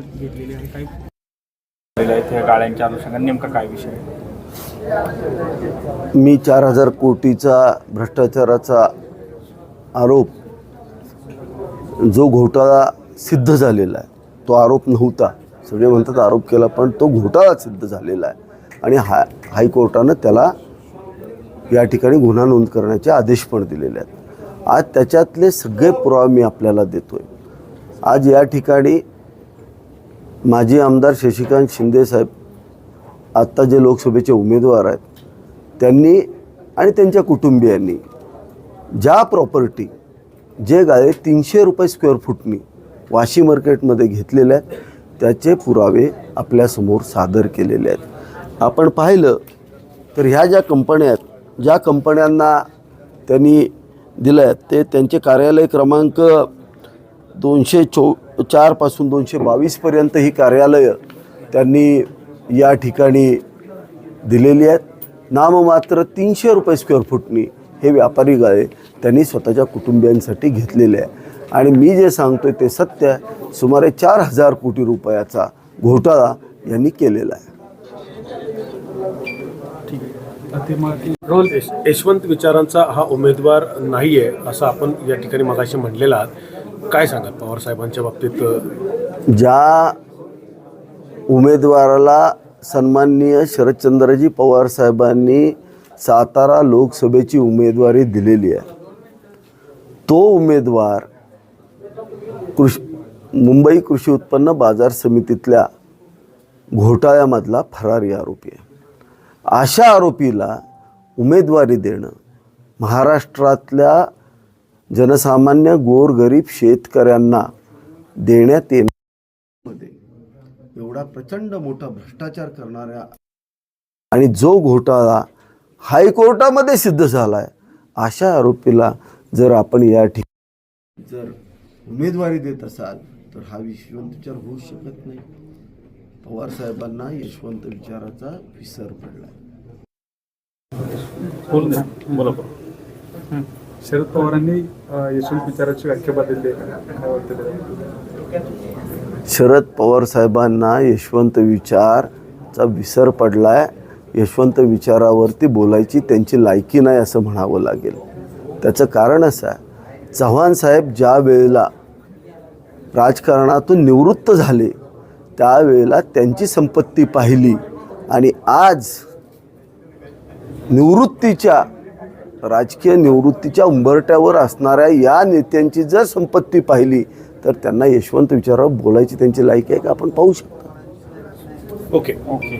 घेतलेली आहे. काही झालेलं आहे त्या गाड्यांच्या अनुषंगाने नेमका काय विषय आहे? मी चार हजार कोटीचा भ्रष्टाचाराचा आरोप जो घोटाळा सिद्ध झालेला आहे तो आरोप नव्हता. सगळे म्हणतात आरोप केला पण तो घोटाळा सिद्ध झालेला आहे. आणि हाय हायकोर्टानं त्याला या ठिकाणी गुन्हा नोंद करण्याचे आदेश पण दिलेले आहेत. आज त्याच्यातले सगळे पुरावे मी आपल्याला देतो आहे आज या ठिकाणी माजी आमदार शशिकांत शिंदेसाहेब आत्ता जे लोकसभेचे उमेदवार आहेत त्यांनी आणि त्यांच्या कुटुंबियांनी ज्या प्रॉपर्टी जे गाळे तीनशे रुपये स्क्वेअर फूटनी वाशी मार्केटमध्ये घेतलेले आहेत त्याचे पुरावे आपल्यासमोर सादर केलेले आहेत. आपण पाहिलं तर ह्या ज्या कंपन्या आहेत ज्या कंपन्यांना त्यांनी दिल्या आहेत ते त्यांचे कार्यालय क्रमांक दोनशे चौ चारपासून दोनशे बावीसपर्यंत ही कार्यालयं त्यांनी या ठिकाणी दिलेली आहेत. नाममात्र तीनशे रुपये स्क्वेअर फूटनी हे व्यापारी गाळे त्यांनी स्वतःच्या कुटुंबियांसाठी घेतलेले आहे. आणि मी जे सांगतोय ते सत्य सुमारे चार हजार कोटी रुपयाचा घोटाळा यांनी केलेला आहे. रोल यशवंत विचारांचा हा उमेदवार नाही आहे असं आपण या ठिकाणी मगाशी म्हणलेला आहात. काय सांगाल पवार साहेबांच्या बाबतीत ज्या उमेदवाराला सन्माननीय शरदचंद्रजी पवार साहेबांनी सातारा लोकसभेची उमेदवारी दिलेली आहे तो उमेदवार कृषी मुंबई कृषी उत्पन्न बाजार समितीतल्या घोटाळ्यामधला फरारी आरोपी आहे. अशा आरोपीला उमेदवारी देणं महाराष्ट्रातल्या जनसामान्य गोरगरीब शेतकऱ्यांना देण्यात येण्यामध्ये एवढा प्रचंड मोठा भ्रष्टाचार करणाऱ्या आणि जो घोटाळा हायकोर्टामध्ये सिद्ध झाला आहे अशा आरोपीला जर आपण या ठिकाणी जर उमेदवारी देत असाल तर हा यशवंत विचार होऊ शकत नाही. पवार साहेबांना यशवंत विचाराचा विसर पडला बोला बोला. शरद पवारांनी यशवंत विचाराची व्याख्या बदलली. काय वाटतं शरद पवार साहेबांना यशवंत विचारचा विसर पडलाय. यशवंत विचारावरती बोलायची त्यांची लायकी नाही असं म्हणावं लागेल. त्याचं कारण असं आहे चव्हाण साहेब ज्या वेळेला राजकारणातून निवृत्त झाले त्यावेळेला त्यांची संपत्ती पाहिली आणि आज निवृत्तीच्या राजकीय निवृत्तीच्या उंबरट्यावर असणाऱ्या या नेत्यांची जर संपत्ती पाहिली तर त्यांना यशवंत विचारावर बोलायची त्यांची लायकी आहे का? आपण पाहू शकतो. Okay okay